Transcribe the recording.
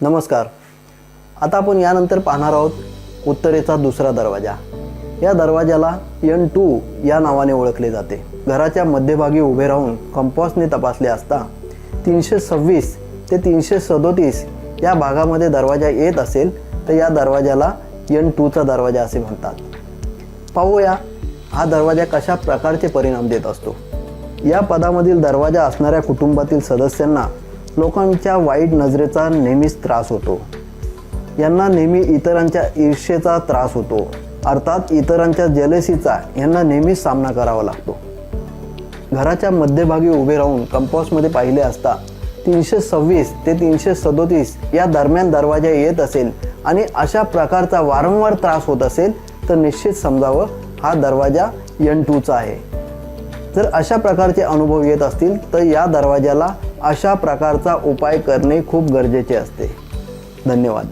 नमस्कार. आता आपण यानंतर पाहणार आहोत उत्तरेचा दुसरा दरवाजा. या दरवाजाला यन टू या नावाने ओळखले जाते. घराच्या मध्यभागी उभे राहून कंपॉसने तपासले असता तीनशे सव्वीस ते तीनशे सदोतीस या भागामध्ये दरवाजा येत असेल तर या दरवाजाला यन टूचा दरवाजा असे म्हणतात. पाहूया हा दरवाजा कशा प्रकारचे परिणाम देत असतो. या पदामधील दरवाजा असणाऱ्या कुटुंबातील सदस्यांना लोकांच्या वाईट नजरेचा नेहमीच त्रास होतो. यांना नेहमी इतरांच्या ईर्षेचा त्रास होतो. अर्थात इतरांच्या जलसीचा यांना नेहमीच सामना करावा लागतो. घराच्या मध्यभागी उभे राहून कंपाऊसमध्ये पाहिले असता तीनशे सव्वीस ते तीनशे सदोतीस या दरम्यान दरवाजा येत असेल आणि अशा प्रकारचा वारंवार त्रास होत असेल तर निश्चित समजावं हा दरवाजा यन टूचा आहे. जर अशा प्रकारचे अनुभव येत असतील तर या दरवाजाला अशा प्रकारचा उपाय करणे खूप गरजेचे असते. धन्यवाद.